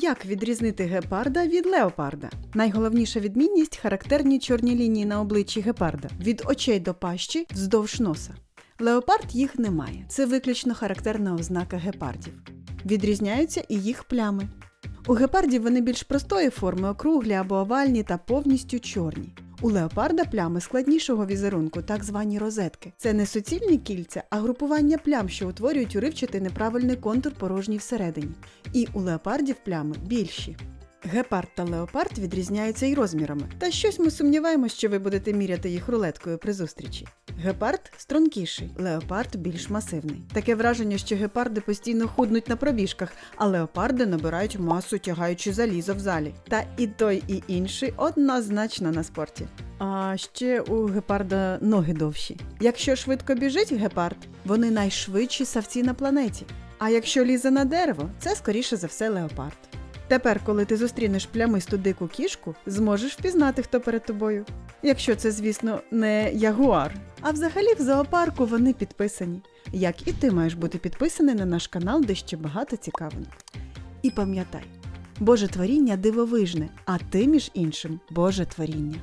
Як відрізнити гепарда від леопарда? Найголовніша відмінність характерні чорні лінії на обличчі гепарда від очей до пащі вздовж носа. Леопард їх не має. Це виключно характерна ознака гепардів. Відрізняються і їх плями. У гепардів вони більш простої форми, округлі або овальні та повністю чорні. У леопарда плями складнішого візерунку, так звані розетки. Це не суцільні кільця, а групування плям, що утворюють уривчатий неправильний контур порожній всередині. І у леопардів плями більші. Гепард та леопард відрізняються й розмірами, та щось ми сумніваємося, що ви будете міряти їх рулеткою при зустрічі. Гепард стрункіший, леопард більш масивний. Таке враження, що гепарди постійно худнуть на пробіжках, а леопарди набирають масу, тягаючи залізо в залі. Та і той, і інший однозначно на спорті. А ще у гепарда ноги довші. Якщо швидко біжить гепард, вони найшвидші савці на планеті. А якщо лізе на дерево, це скоріше за все леопард. Тепер, коли ти зустрінеш плямисту дику кішку, зможеш впізнати, хто перед тобою. Якщо це, звісно, не ягуар. А взагалі в зоопарку вони підписані. Як і ти маєш бути підписаний на наш канал, де ще багато цікавинок. І пам'ятай, Боже творіння дивовижне, а ти, між іншим, Боже творіння.